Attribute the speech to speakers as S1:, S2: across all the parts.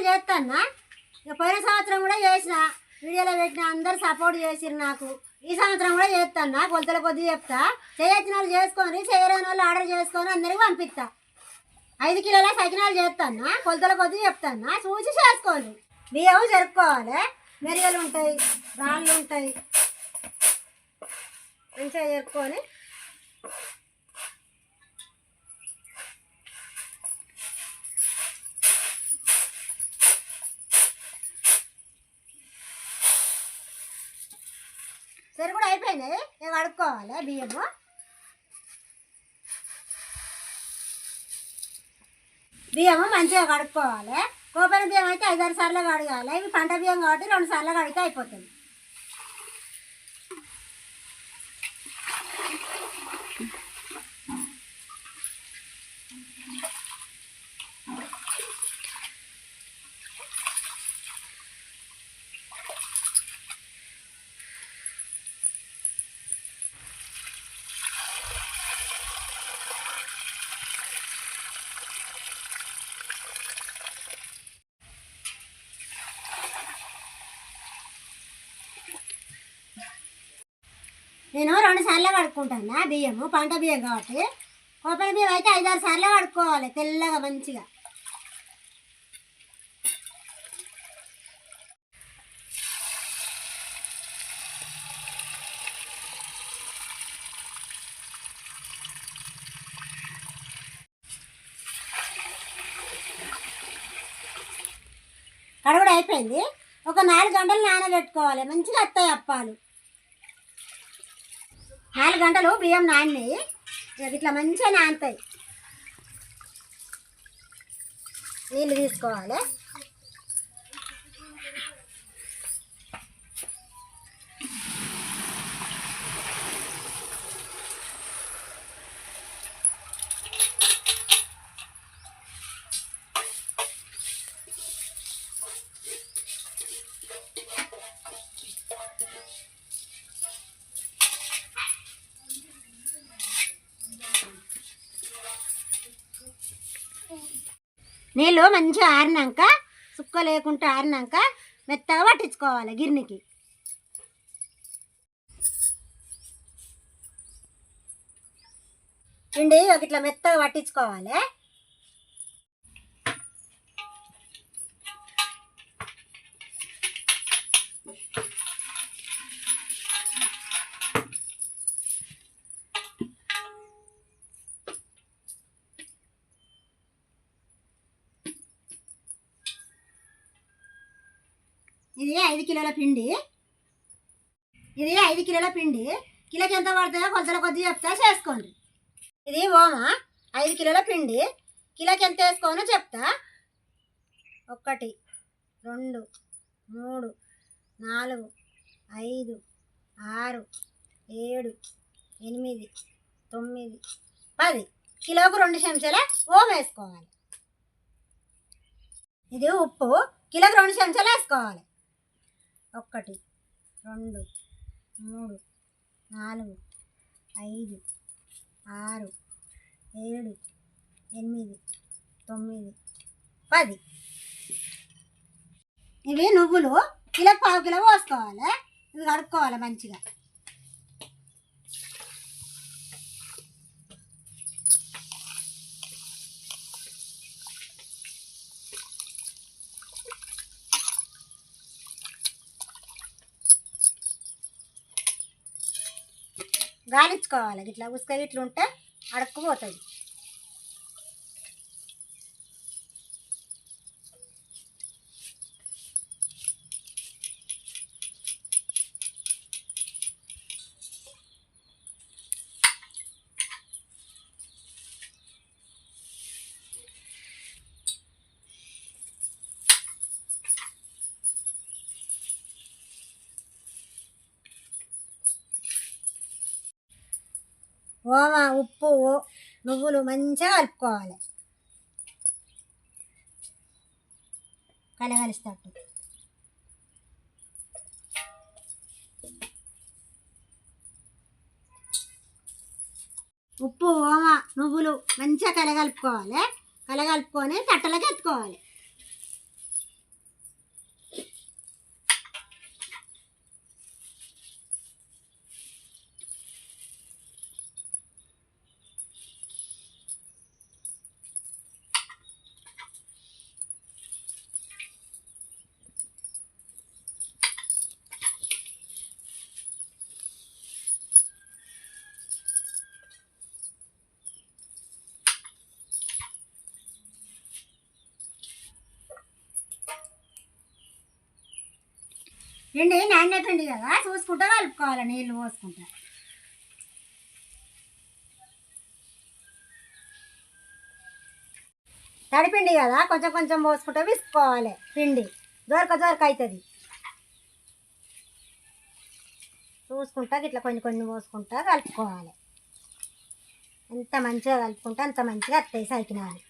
S1: వీడియోలు చేస్తానా ఇక పోయిన సంవత్సరం కూడా చేసిన. వీడియోలో పెట్టిన అందరు సపోర్ట్ చేసిరు నాకు. ఈ సంవత్సరం కూడా చేస్తానా కొలతల కొద్ది చెప్తా. చేయొచ్చిన వాళ్ళు చేసుకొని చేయలేని వాళ్ళు ఆర్డర్ చేసుకొని అందరికి పంపిస్తా ఐదు కిలోల సకినాలు చేస్తానా కొలతల కొద్ది చెప్తానా చూసి చేసుకోండి. బియ్యం జరుపుకోవాలి మెరియలు ఉంటాయి రాళ్ళు ఉంటాయి. మంచిగా జరుపుకొని సరే కూడా అయిపోయినాయి ఇక కడుక్కోవాలి బియ్యము బియ్యము మంచిగా కడుక్కోవాలి కోపన బియ్యం అయితే ఐదారు సార్లు కడగాలి ఇవి పంట బియ్యం కాబట్టి రెండు సార్లు కడిగితే అయిపోతుంది నేను రెండు సార్లు పడుకుంటాను బియ్యము పంట బియ్యం కాబట్టి. కొబ్బరి బియ్యం అయితే ఐదారు సార్లు పడుకోవాలి తెల్లగా మంచిగా. కడుగుడు అయిపోయింది. ఒక నాలుగు గంటలు నానబెట్టుకోవాలి. మంచిగా వస్తాయి అప్పాలు. నాలుగు గంటలు బియ్యం నానినాయి. ఇట్లా మంచిగా నానుతాయి. నీళ్ళు తీసుకోవాలి. నీళ్ళు మంచిగా ఆరినాక సుక్క లేకుండా ఆరినాక మెత్తగా పట్టించుకోవాలి గిర్నికి. అండి ఒక ఇట్లా మెత్తగా పట్టించుకోవాలి. ఐదు కిలోల పిండి. ఇది ఐదు కిలోల పిండి. కిలోకి ఎంత పడుతుందో కొలతల కొద్ది చెప్తా చేసుకోండి. ఇది ఓమ ఐదు కిలోల పిండి. కిలోకి ఎంత వేసుకోనో చెప్తా. ఒకటి రెండు మూడు నాలుగు ఐదు ఆరు ఏడు ఎనిమిది తొమ్మిది పది. కిలోకు రెండు చెంచాల ఓం వేసుకోవాలి. ఇది ఉప్పు. కిలోకి రెండు చెంచాలు వేసుకోవాలి. ఒకటి రెండు మూడు నాలుగు ఐదు ఆరు ఏడు ఎనిమిది తొమ్మిది పది. ఇవి నువ్వులు కిలో పావు కిలో పోసుకోవాలి? ఇవి కడుక్కోవాలి మంచిగా? గాలించుకోవాలి. ఇట్లా ఉసుక ఇట్లా ఉంటే అడుక్కుపోతుంది. ఓమ ఉప్పు నువ్వులు మంచిగా కలుపుకోవాలి. కలగలిస్తట్టు ఉప్పు ఓమ నువ్వులు మంచిగా కలగలుపుకోవాలి. కలగలుపుకొని తట్టలోకి ఎత్తుకోవాలి. పిండి నాణ్య పిండి కదా? చూసుకుంటా కలుపుకోవాలి నీళ్ళు పోసుకుంటా. తడిపిండి కదా కొంచెం కొంచెం పోసుకుంటా విసుకోవాలి పిండి. దొరక దొరక అవుతుంది చూసుకుంటా ఇట్లా కొన్ని కొన్ని పోసుకుంటా కలుపుకోవాలి. ఎంత మంచిగా కలుపుకుంటే అంత మంచిగా వస్తాయి సాకినాలి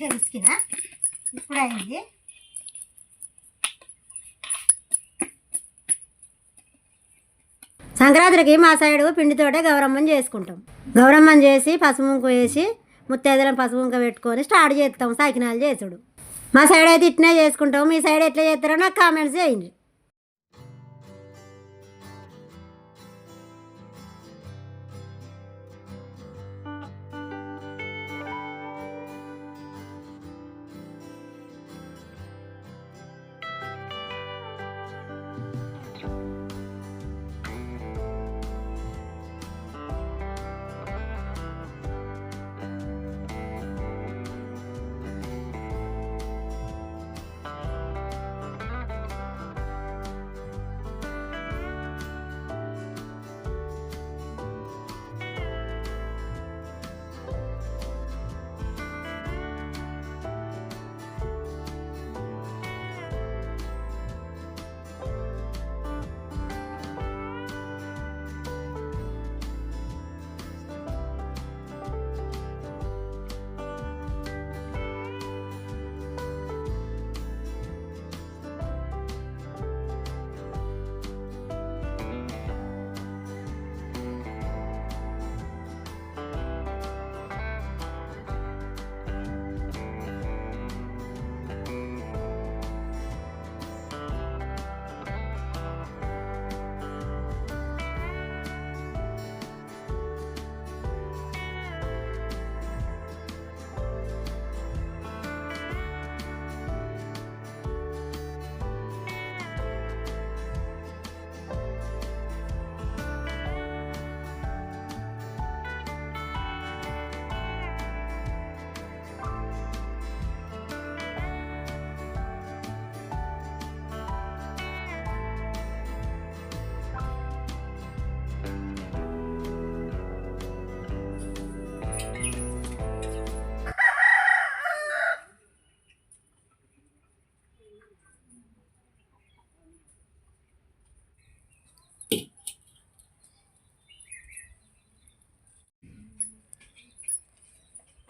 S1: మంచిగా విసికిన ఇప్పుడు అయింది సంక్రాంతికి మా సైడు పిండితోటే గౌరమ్మం చేసుకుంటాం. గౌరమ్మం చేసి పసుముంక వేసి ముత్తైదులను పసుపు పెట్టుకొని స్టార్ట్ చేస్తాం. సైకినాలు చేసుడు. మా సైడ్ అయితే ఇట్నే చేసుకుంటాం. మీ సైడ్ ఎట్లా చేస్తారో నాకు కామెంట్స్ చేయండి.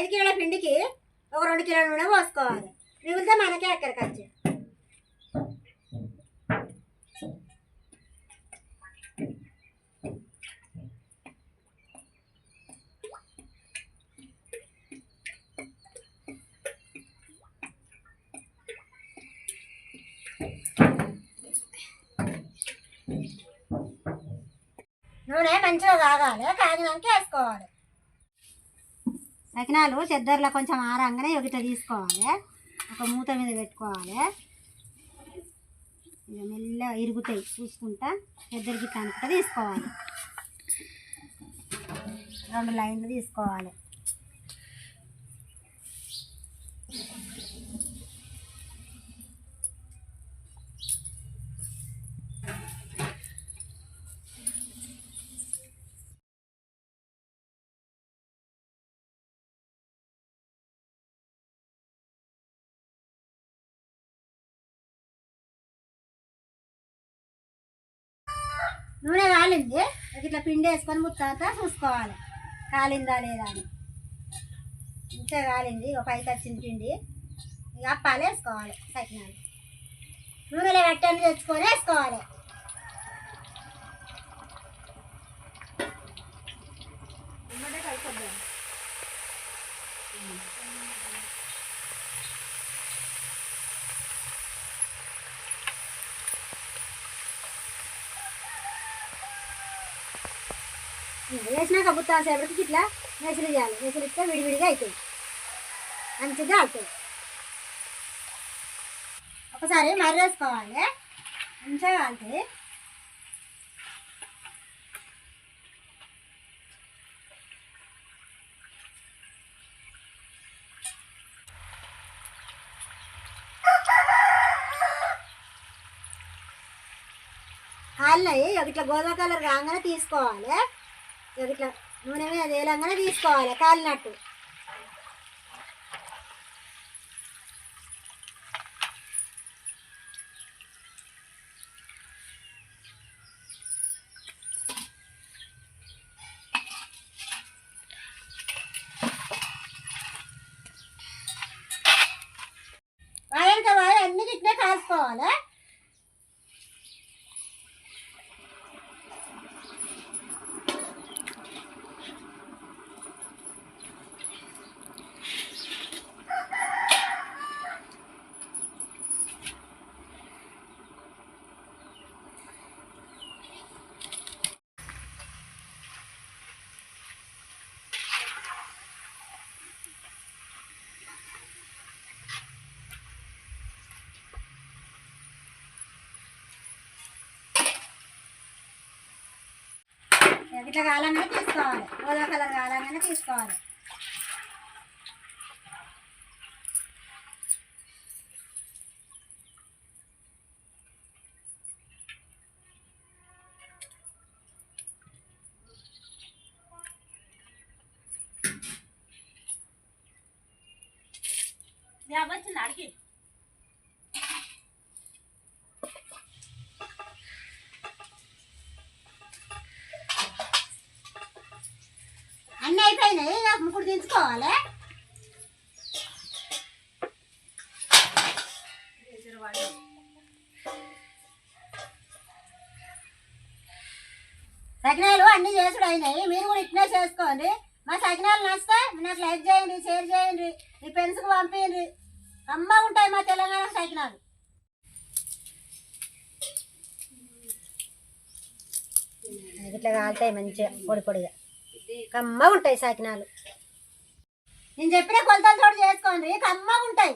S1: ఐదు కిలోల పిండికి ఒక రెండు కిలోల నూనె పోసుకోవాలి. మిగిలితే మనకే ఎక్కడ ఖర్చు. నూనె మంచిగా తాగాలి కాగినాక వేసుకోవాలి. సకినాలు చెద్దర్లో కొంచెం ఆరంగానే ఒకటి తీసుకోవాలి. ఒక మూత మీద పెట్టుకోవాలి. ఇక మెల్లగా ఇరుగుతాయి చూసుకుంటా. చెద్దరికి కనుక తీసుకోవాలి. రెండు లైన్లు తీసుకోవాలి. నూనె కాలింది. ఇట్లా పిండి వేసుకొని ముత్తాత చూసుకోవాలి. కాలిందా లేదా అని. ఇంతే కాలింది. ఒక పైకి వచ్చింది పిండి. ఇక అప్పాలు వేసుకోవాలి సకినాలు. నూనెలో పెట్టని తెచ్చుకొని వేసుకోవాలి. వేసినాక బుత్తాన్ సేపటికి ఇట్లా మెసులు చేయాలి. మెసులు ఇస్తే విడివిడిగా అవుతాయి మంచిగా అవుతుంది ఒకసారి మర్రేసుకోవాలి. మంచిగా కాలుతుంది కాళ్ళయి ఇట్లా గోధుమ కలర్ రాగానే తీసుకోవాలి. ఇట్లా నూనె మీద తేలంగానే తీసుకోవాలి కాలినట్టు వాయనక వాయ అన్ని ఇట్లే కాసుకోవాలి ఇట్లా కాలంగానే తీసుకోవాలి. గోధుమ కలర్ కాలంగానే తీసుకోవాలి
S2: వచ్చింది అడిగి
S1: అన్నీ అయిపోయినాయి ఇక ముక్కుడు దించుకోవాలి సకినాలు అన్ని చేసుడు అయినాయి మీరు కూడా ఇట్నే చేసుకోండి. మా సకినాలు నచ్చితే నాకు లైక్ చేయండి షేర్ చేయండి మీ ఫ్రెండ్స్కి పంపించండి అమ్మ ఉంటాయి మా తెలంగాణ సకినాలు. ఇట్లా కాలుతాయి మంచిగా పొడి పొడిగా. కమ్మ ఉంటాయి సకినాలు. నేను చెప్పిన కొలతలతో చేసుకోండి. కమ్మగా ఉంటాయి